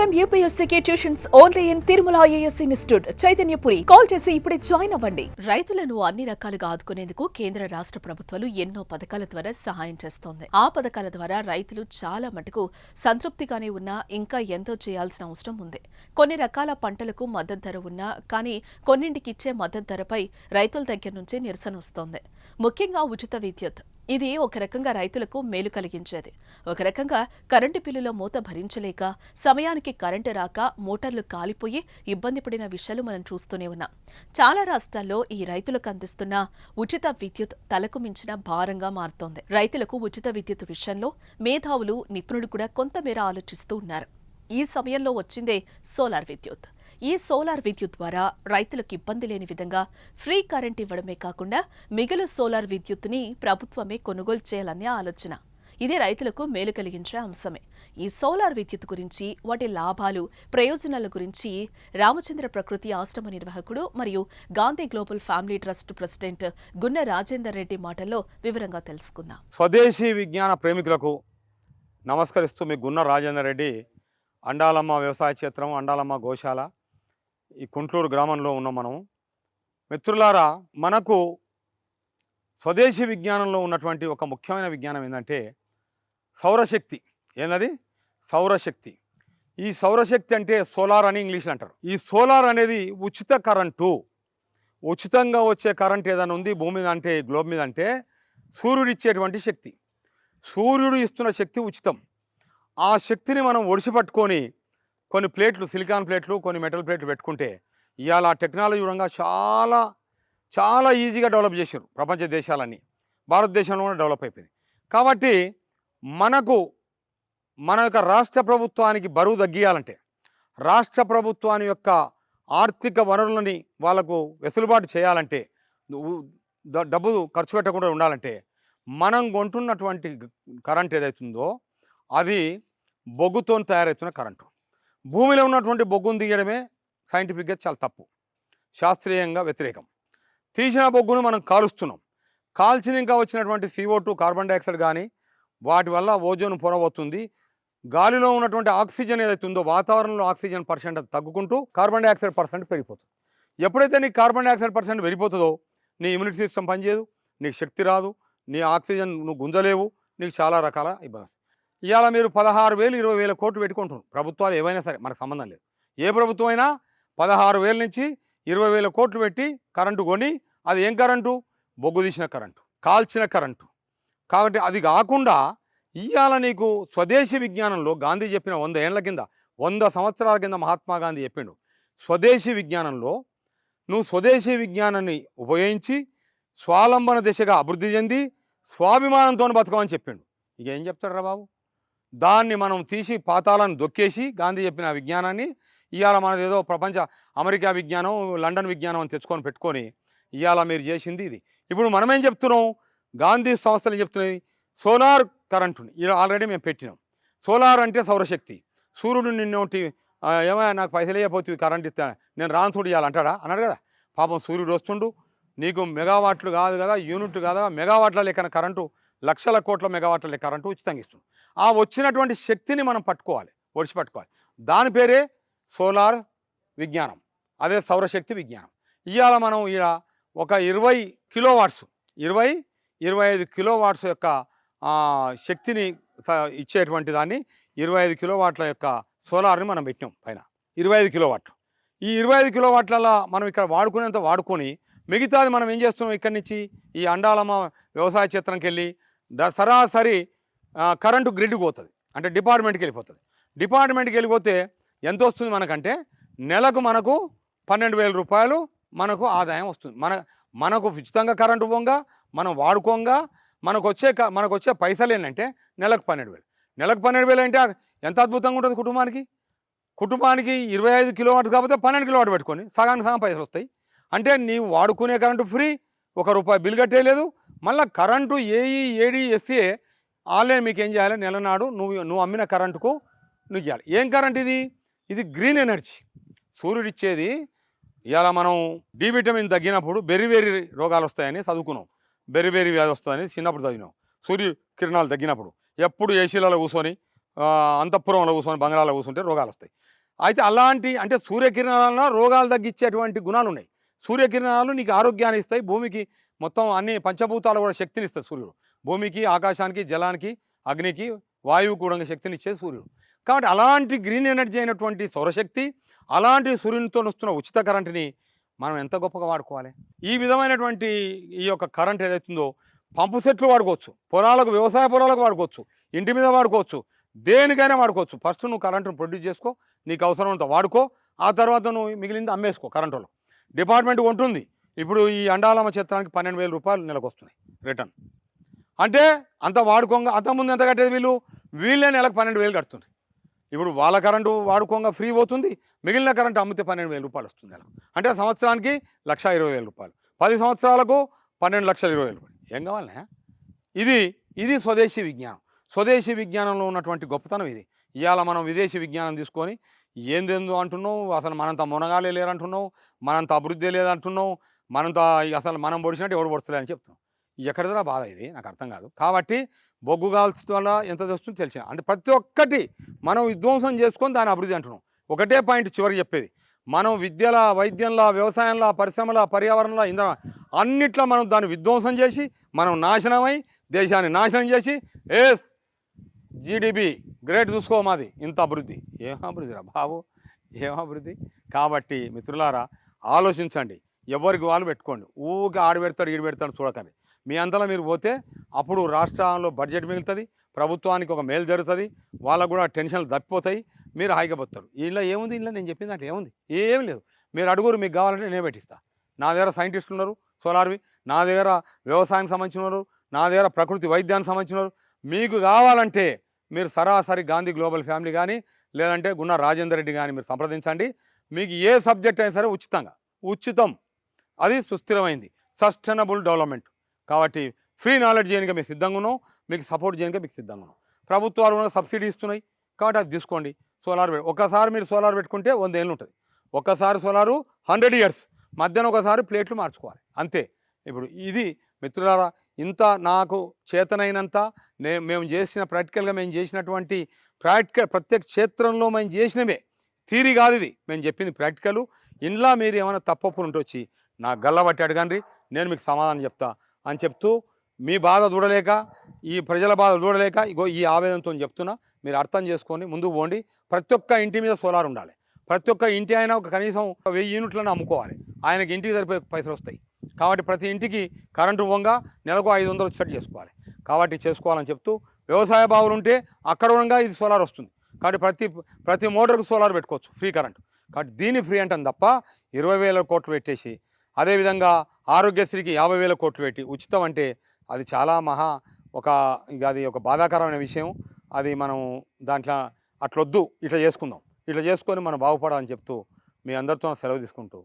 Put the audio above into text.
Time యూపీఎస్సీకి tuitions only in Tirumala IAS institute Chaitanyapuri call చేసి ఇప్పుడే join అవ్వండి. రైతులను అన్ని రకాలుగా ఆదుకునేందుకు కేంద్ర రాష్ట్ర ప్రభుత్వాలు ఎన్నో పథకాల ద్వారా సహాయం చేస్తోంది. ఆ పథకాల ద్వారా రైతులు చాలా మటుకు సంతృప్తిగానే ఉన్నా ఇంకా ఎంతో చేయాల్సిన అవసరం ఉంది. కొన్ని రకాల పంటలకు మద్దతు ధర ఉన్నా కానీ కొన్నింటికి ఇచ్చే మద్దతు ధరపై రైతుల దగ్గర నుంచి నిరసన వస్తోంది. ముఖ్యంగా ఉచిత విద్యుత్. ఇది ఒక రకంగా రైతులకు మేలు కలిగించేది. ఒక రకంగా కరెంటు బిల్లుల మూత భరించలేక సమయానికి కరెంటు రాక మోటార్లు కాలిపోయి ఇబ్బంది పడిన విషయాలు మనం చూస్తూనే ఉన్నాం. చాలా రాష్ట్రాల్లో ఈ రైతులకు అందిస్తున్న ఉచిత విద్యుత్ తలకు మించిన భారంగా మారుతోంది. రైతులకు ఉచిత విద్యుత్ విషయంలో మేధావులు నిపుణులు కూడా కొంతమేర ఆలోచిస్తూ ఉన్నారు. ఈ సమయంలో వచ్చిందే సోలార్ విద్యుత్. ఈ సోలార్ విద్యుత్ ద్వారా రైతులకు ఇబ్బంది లేని విధంగా ఫ్రీ కరెంట్ ఇవ్వడమే కాకుండా మిగులు సోలార్ విద్యుత్తుని ప్రభుత్వమే కొనుగోలు చేయాలనే ఆలోచన. ఇది రైతులకు మేలు కలిగించే అంశమే. ఈ సోలార్ విద్యుత్ గురించి వాటి లాభాలు ప్రయోజనాల గురించి రామచంద్ర ప్రకృతి ఆశ్రమ నిర్వాహకుడు మరియు Gandhi global family trust president Gunna Rajender Reddy మాటల్లో వివరంగా తెలుసుకుందాం. స్వదేశీ విజ్ఞాన ప్రేమికులకు నమస్కరిస్తూ మీ గున్న రాజేందర్ రెడ్డి అండాలమ్మ వ్యవసాయ క్షేత్రం అండాలమ్మ గోశాల. ఈ కుంట్లూరు గ్రామంలో ఉన్నాం మనం మిత్రులారా మనకు స్వదేశీ విజ్ఞానంలో ఉన్నటువంటి ఒక ముఖ్యమైన విజ్ఞానం ఏంటంటే సౌరశక్తి. ఏందది? సౌరశక్తి. ఈ సౌరశక్తి అంటే సోలార్ అని ఇంగ్లీష్లో అంటారు. ఈ సోలార్ అనేది ఉచిత కరెంటు. ఉచితంగా వచ్చే కరెంట్ ఏదైనా ఉంది భూమి మీద అంటే గ్లోబ్ మీద అంటే సూర్యుడు ఇచ్చేటువంటి శక్తి. సూర్యుడు ఇస్తున్న శక్తి ఉచితం. ఆ శక్తిని మనం ఒడిసిపట్టుకొని కొన్ని ప్లేట్లు సిలికాన్ ప్లేట్లు కొన్ని మెటల్ ప్లేట్లు పెట్టుకుంటే ఇవాళ టెక్నాలజీ పరంగా చాలా చాలా ఈజీగా డెవలప్ చేశారు ప్రపంచ దేశాలన్నీ. భారతదేశంలో కూడా డెవలప్ అయిపోయింది. కాబట్టి మనకు మన యొక్క రాష్ట్ర ప్రభుత్వానికి బరువు తగ్గియాలంటే రాష్ట్ర ప్రభుత్వాన్ని యొక్క ఆర్థిక వనరులని వాళ్ళకు వెసులుబాటు చేయాలంటే డబ్బు ఖర్చు పెట్టకుండా ఉండాలంటే మనం కొంటున్నటువంటి కరెంట్ ఏదైతుందో అది బొగ్గుతో తయారవుతున్న కరెంటు. భూమిలో ఉన్నటువంటి బొగ్గును తీయడమే సైంటిఫిక్గా చాలా తప్పు. శాస్త్రీయంగా వ్యతిరేకం. తీసిన బొగ్గును మనం కాలుస్తున్నాం. కాల్చిన ఇంకా వచ్చినటువంటి సిఓ టూ కార్బన్ డైఆక్సైడ్ కానీ వాటి వల్ల ఓజోన్ పొరవవుతుంది గాలిలో ఉన్నటువంటి ఆక్సిజన్ ఏదైతే ఉందో వాతావరణంలో ఆక్సిజన్ పర్సెంట్ తగ్గుకుంటూ కార్బన్ డైఆక్సైడ్ పర్సెంట్ పెరిగిపోతుంది. ఎప్పుడైతే నీ కార్బన్ డైఆక్సైడ్ పర్సెంట్ పెరిగిపోతుందో నీ ఇమ్యూనిటీ సిస్టమ్ పనిచేయదు నీకు శక్తి రాదు నీ ఆక్సిజన్ నువ్వు గుంజలేవు నీకు చాలా రకాల ఇబ్బంది ఇవాళ మీరు పదహారు వేలు ఇరవై వేల కోట్లు పెట్టుకుంటున్నారు. ప్రభుత్వాలు ఏవైనా సరే మనకు సంబంధం లేదు. ఏ ప్రభుత్వం అయినా పదహారు వేల నుంచి ఇరవై వేల కోట్లు పెట్టి కరెంటు కొని అది ఏం కరెంటు? బొగ్గు తీసిన కరెంటు కాల్చిన కరెంటు. కాబట్టి అది కాకుండా ఇవాళ నీకు స్వదేశీ విజ్ఞానంలో గాంధీ చెప్పిన వంద ఏళ్ళ కింద వంద సంవత్సరాల కింద మహాత్మా గాంధీ చెప్పిండు స్వదేశీ విజ్ఞానంలో నువ్వు స్వదేశీ విజ్ఞానాన్ని ఉపయోగించి స్వాలంబన దిశగా అభివృద్ధి చెంది స్వాభిమానంతో బతకమని చెప్పిండు. ఇక ఏం చెప్తాడురా బాబు? దాన్ని మనం తీసి పాతాలను దొక్కేసి గాంధీ చెప్పిన విజ్ఞానాన్ని ఇవాళ మనది ఏదో ప్రపంచ అమెరికా విజ్ఞానం లండన్ విజ్ఞానం అని తెచ్చుకొని పెట్టుకొని ఇవాళ మీరు చేసింది ఇది. ఇప్పుడు మనం ఏం చెప్తున్నాం? గాంధీ సంస్థలు ఏం చెప్తున్నాయి? సోలార్ కరెంటుని ఇలా ఆల్రెడీ మేము పెట్టినాం. సోలార్ అంటే సౌరశక్తి. సూర్యుడు నిన్నోటి ఏమైనా నాకు పైసలు వేయపోతుంది కరెంట్ ఇస్తా నేను రాను చూడు ఇవ్వాలి అంటాడా? అన్నాడు కదా. పాపం సూర్యుడు వస్తుండు. నీకు మెగావాట్లు కాదు కదా యూనిట్ కాదా మెగావాట్ల లెక్కన కరెంటు లక్షల కోట్ల మెగావాట్ల లెక్క కరెంటు ఉచితంగా ఇస్తుంది ఆ వచ్చినటువంటి శక్తిని మనం పట్టుకోవాలి ఒడిచి పట్టుకోవాలి దాని పేరే సోలార్ విజ్ఞానం. అదే సౌరశక్తి విజ్ఞానం. ఇవాళ మనం ఇక ఒక ఇరవై కిలో వాట్స్ ఇరవై ఇరవై ఐదు కిలో వాట్స్ యొక్క శక్తిని ఇచ్చేటువంటి దాన్ని ఇరవై ఐదు కిలోవాట్ల యొక్క సోలార్ని మనం పెట్టినాం పైన. ఇరవై ఐదు కిలోవాట్లు. ఈ ఇరవై ఐదు కిలోవాట్లలో మనం ఇక్కడ వాడుకునేంత వాడుకొని మిగతాది మనం ఏం చేస్తున్నాం ఇక్కడి నుంచి? ఈ అండాలమ్మ వ్యవసాయ క్షేత్రంకి వెళ్ళి ద- సరాసరి కరెంటు గ్రిడ్కి పోతుంది. అంటే డిపార్ట్మెంట్కి వెళ్ళిపోతుంది. డిపార్ట్మెంట్కి వెళ్ళిపోతే ఎంత వస్తుంది మనకంటే? నెలకు మనకు పన్నెండు వేల రూపాయలు మనకు ఆదాయం వస్తుంది. మన మనకు ఉచితంగా కరెంటు పోంగా మనం వాడుకోంగా మనకు వచ్చే క- మనకు వచ్చే పైసలు ఏంటంటే నెలకు పన్నెండు వేలు. నెలకు పన్నెండు వేలు అంటే ఎంత అద్భుతంగా ఉంటుంది కుటుంబానికి? కుటుంబానికి ఇరవై ఐదు కిలోవాట్ కాకపోతే పన్నెండు కిలోవాట్ పెట్టుకొని సగానికి సగం పైసలు వస్తాయి. అంటే నీవు వాడుకునే కరెంటు ఫ్రీ ఒక రూపాయి బిల్ కట్టేయలేదు. మళ్ళీ కరెంటు ఏఈ ఏడి ఎస్ఏ వాళ్ళే మీకు ఏం చేయాలి? నెలనాడు నువ్వు నువ్వు అమ్మిన కరెంటుకు నువ్వు ఇవ్వాలి ఏం కరెంట్ ఇది? ఇది గ్రీన్ ఎనర్జీ. సూర్యుడు ఇచ్చేది ఇవాళ మనం డి విటమిన్ తగ్గినప్పుడు బెర్రీ రోగాలు వస్తాయని చదువుకున్నాం. బెర్రీ వ్యాధి వస్తుందని చిన్నప్పుడు చదివినాం. సూర్య కిరణాలు తగ్గినప్పుడు ఎప్పుడు ఏసీలలో కూర్చొని అంతఃపురంలో కూర్చొని బంగాళాలో కూర్చుంటే రోగాలు వస్తాయి. అయితే అలాంటి అంటే సూర్యకిరణాలలో రోగాలు తగ్గించేటువంటి గుణాలు ఉన్నాయి. సూర్యకిరణాలు నీకు ఆరోగ్యాన్ని ఇస్తాయి. భూమికి మొత్తం అన్ని పంచభూతాలు కూడా శక్తిని ఇస్తాయి సూర్యుడు. భూమికి ఆకాశానికి జలానికి అగ్నికి వాయువు కూడా శక్తినిచ్చే సూర్యుడు. కాబట్టి అలాంటి గ్రీన్ ఎనర్జీ అయినటువంటి సౌరశక్తి అలాంటి సూర్యునితో వస్తున్న ఉచిత కరెంటుని మనం ఎంత గొప్పగా వాడుకోవాలి? ఈ విధమైనటువంటి ఈ యొక్క కరెంట్ ఏదైతుందో పంపు సెట్లు వాడుకోవచ్చు పొలాలకు వ్యవసాయ పొలాలకు వాడుకోవచ్చు ఇంటి మీద వాడుకోవచ్చు దేనికైనా వాడుకోవచ్చు. ఫస్ట్ నువ్వు కరెంటును ప్రొడ్యూస్ చేసుకో నీకు అవసరమంత వాడుకో ఆ తర్వాత నువ్వు మిగిలింది అమ్మేసుకో కరెంటులో. డిపార్ట్మెంట్ ఉంటుంది ఇప్పుడు ఈ అండాలమ్మ చిత్రానికి పన్నెండు వేల రూపాయలు నెలకు వస్తున్నాయి రిటర్న్. అంటే అంత వాడుకోగా అంతకుముందు ఎంత కట్టేది వీళ్ళు? వీళ్ళే నెలకు పన్నెండు వేలు కడుతుంది ఇప్పుడు వాళ్ళ కరెంటు వాడుకోగా ఫ్రీ పోతుంది మిగిలిన కరెంటు అమ్మితే పన్నెండు వేల రూపాయలు వస్తుంది నెలకు అంటే సంవత్సరానికి లక్ష ఇరవై వేల రూపాయలు. పది సంవత్సరాలకు పన్నెండు లక్షల ఇరవై వేల రూపాయలు ఏం కావాలనే ఇది ఇది స్వదేశీ విజ్ఞానం. స్వదేశీ విజ్ఞానంలో ఉన్నటువంటి గొప్పతనం ఇది. ఇవాళ మనం విదేశీ విజ్ఞానం తీసుకొని ఏందేందో అంటున్నావు? అసలు మనంత మునగాలే లేరంటున్నావు? మనంత అభివృద్ధి లేదంటున్నావు? మనంత అసలు మనం పొడిచినట్టు ఎవడు పొడుస్తలే అని చెప్తున్నాం ఎక్కడిదా బాధ ఇది నాకు అర్థం కాదు. కాబట్టి బొగ్గు కాల్చడం వల్ల ఎంత వస్తుందో తెలిసిన అంటే ప్రతి ఒక్కటి మనం విధ్వంసం చేసుకొని దాని అభివృద్ధి అంటున్నాం. ఒకటే పాయింట్ చివరికి చెప్పేది మనం విద్యల వైద్యంలో వ్యవసాయంలో పరిశ్రమల పర్యావరణంలో ఇంధన అన్నిట్లో మనం దాన్ని విధ్వంసం చేసి మనం నాశనమై దేశాన్ని నాశనం చేసి ఎస్ జీడిపి గ్రేట్ చూసుకో మాది ఇంత అభివృద్ధి. ఏం అభివృద్ధి రా బాబు ఏం అభివృద్ధి? కాబట్టి మిత్రులారా ఆలోచించండి. ఎవరికి వాళ్ళు పెట్టుకోండి. ఊరికి ఆడు పెడతాడు ఈడు పెడతాడు చూడకండి. మీ అంతలో మీరు పోతే అప్పుడు రాష్ట్రంలో బడ్జెట్ మిగులుతుంది ప్రభుత్వానికి ఒక మేలు జరుగుతుంది వాళ్ళకు కూడా టెన్షన్లు తప్పిపోతాయి మీరు హాయిగా పోతారు. ఇంట్లో ఏముంది? ఇంట్లో నేను చెప్పిన దాంట్లో ఏముంది? ఏం లేదు. మీరు అడుగురు మీకు కావాలంటే నేను పెట్టిస్తా. నా దగ్గర సైంటిస్టులు ఉన్నారు సోలార్వి. నా దగ్గర వ్యవసాయానికి సంబంధించిన వారు నా దగ్గర ప్రకృతి వైద్యానికి సంబంధించిన వారు మీకు కావాలంటే మీరు సరాసరి గాంధీ గ్లోబల్ ఫ్యామిలీ కానీ లేదంటే గున్న రాజేందర్ రెడ్డి కానీ మీరు సంప్రదించండి. మీకు ఏ సబ్జెక్ట్ అయినా సరే ఉచితంగా. ఉచితం. అది సుస్థిరమైంది. Sustainable development. కాబట్టి ఫ్రీ నాలెడ్జ్ చేయడానికి మీకు సిద్ధంగా ఉన్నాం. మీకు సపోర్ట్ చేయడానికి మీకు సిద్ధంగా ఉన్నాం. ప్రభుత్వాలు కూడా సబ్సిడీ ఇస్తున్నాయి. కాబట్టి అది తీసుకోండి. సోలార్ ఒకసారి మీరు సోలార్ పెట్టుకుంటే వంద ఏళ్ళు ఉంటుంది. ఒక్కసారి సోలారు హండ్రెడ్ ఇయర్స్. మధ్యాహ్నం ఒకసారి ప్లేట్లు మార్చుకోవాలి. అంతే. ఇప్పుడు ఇది మిత్రులారా ఇంత నాకు చేతనైనంత నే మేము చేసిన ప్రాక్టికల్గా మేము చేసినటువంటి ప్రాక్టికల్ ప్రత్యేక క్షేత్రంలో మేము చేసినవే. థీరీ కాదు ఇది. మేము చెప్పింది ప్రాక్టికల్. ఇంట్లో మీరు ఏమైనా తప్పప్పులు ఉంటే వచ్చి నా గల్లబట్టి అడగండి. నేను మీకు సమాధానం చెప్తా. అని చెప్తూ మీ బాధ చూడలేక ఈ ప్రజల బాధ చూడలేక ఇగో ఈ ఆవేదనతో చెప్తున్నా మీరు అర్థం చేసుకొని ముందుకు పోండి. ప్రతి ఒక్క ఇంటి మీద సోలార్ ఉండాలి. ప్రతి ఒక్క ఇంటి అయినా ఒక కనీసం ఒక వెయ్యి యూనిట్లను అమ్ముకోవాలి. ఆయనకి ఇంటికి సరిపోయే పైసలు వస్తాయి. కాబట్టి ప్రతి ఇంటికి కరెంటు వంగ నెలకు ఐదు వందలు వచ్చేట్టు చేసుకోవాలి. కాబట్టి చేసుకోవాలని చెప్తూ వ్యవసాయ బావులు ఉంటే అక్కడ ఉండగా ఇది సోలార్ వస్తుంది. కాబట్టి ప్రతి ప్రతి మోటార్కు సోలార్ పెట్టుకోవచ్చు ఫ్రీ కరెంట్. కాబట్టి దీన్ని ఫ్రీ అంటాం తప్ప ఇరవై వేల కోట్లు పెట్టేసి అదేవిధంగా ఆరోగ్యశ్రీకి యాభై వేల కోట్లు పెట్టి ఉచితం అంటే అది చాలా మహా ఒక ఇక అది ఒక బాధాకరమైన విషయం. అది మనం దాంట్లో అట్లొద్దు ఇట్లా చేసుకుందాం. ఇట్లా చేసుకొని మనం బాగుపడాలని చెప్తూ మీ అందరితో సెలవు తీసుకుంటూ